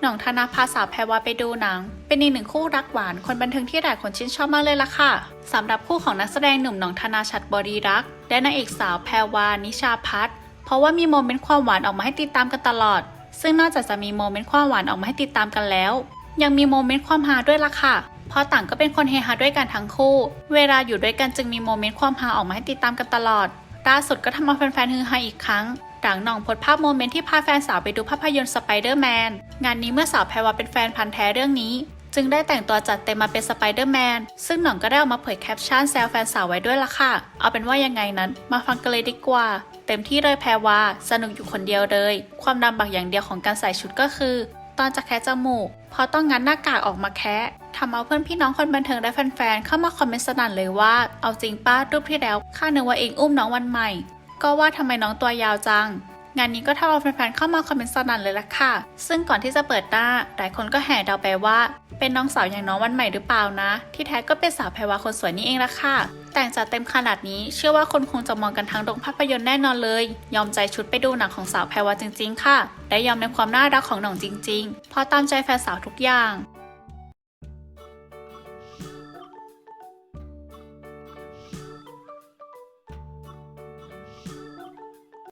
หน่องธนาพาสาวแพรวาไปดูหนัง เป็นอีกหนึ่งคู่รักหวานคนบันเทิงที่หลายคนชื่นชอบมากเลยล่ะค่ะสำหรับคู่ของนักแสดงหนุ่มหน่องธนาชัดบริรัก และนางเอกสาวแพรวานิชาพัฒน์เพราะว่ามีโมเมนต์ความหวานออกมาให้ติดตามกันตลอด ซึ่งนอกจากจะมีโมเมนต์ความหวานออกมาให้ติดตามกันแล้ว ยังมีโมเมนต์ความฮาด้วยล่ะค่ะเพราะต่างก็เป็นคนเฮฮาด้วยกันทั้งคู่ เวลาอยู่ด้วยกันจึงมีโมเมนต์ความฮาออกมาให้ติดตามกันตลอดล่าสุดก็ทำเอาแฟนๆฮือฮาอีกครั้ง หลังหน่องโพสภาพโมเมนต์ที่พาแฟนสาวไปดูภาพยนตร์สไปเดอร์แมนงานนี้เมื่อสาวแพรวาเป็นแฟนพันธ์แท้เรื่องนี้ จึงได้แต่งตัวจัดเต็มมาเป็นสไปเดอร์แมนซึ่งหน่องก็ได้ออกมาเผยแคปชั่นแซวแฟนสาวไว้ด้วยล่ะค่ะ เอาเป็นว่ายังไงนั้น มาฟังกันเลยดีกว่า เต็มที่เลยแพรวาสนุกอยู่คนเดียวเลย ความลำบากอย่างเดียวของการใส่ชุดก็คือ ตอนจะแคะจมูกเพราะต้องงัดหน้ากากออกมาแคะทำเอาเพื่อนพี่น้องคนบันเทิงและแฟนๆเข้ามาคอมเมนต์สนั่นเลยว่า เอาจริงป้ารูปที่แล้วข้านึกว่าเองอุ้มน้องวันใหม่ ก็ว่าทำไมน้องตัวยาวจัง งานนี้ก็ทำเอาแฟนๆเข้ามาคอมเมนต์สนั่นเลยล่ะค่ะ ซึ่งก่อนที่จะเปิดหน้า หลายคนก็แห่เดาไปว่า เป็นน้องสาวอย่างน้องวันใหม่หรือเปล่านะ ที่แท้ก็เป็นสาวแพรวาคนสวยนี่เองละค่ะ แต่งจัดเต็มขนาดนี้ เชื่อว่าคนคงจะมองกันทั้งโรงภาพยนตร์แน่นอนเลย ยอมใจชุดไปดูหนังของสาวแพรวาจริง ๆ ค่ะและยอมในความน่ารักของหน่องจริง ๆพราะตามใจแฟนสาวทุกอย่าง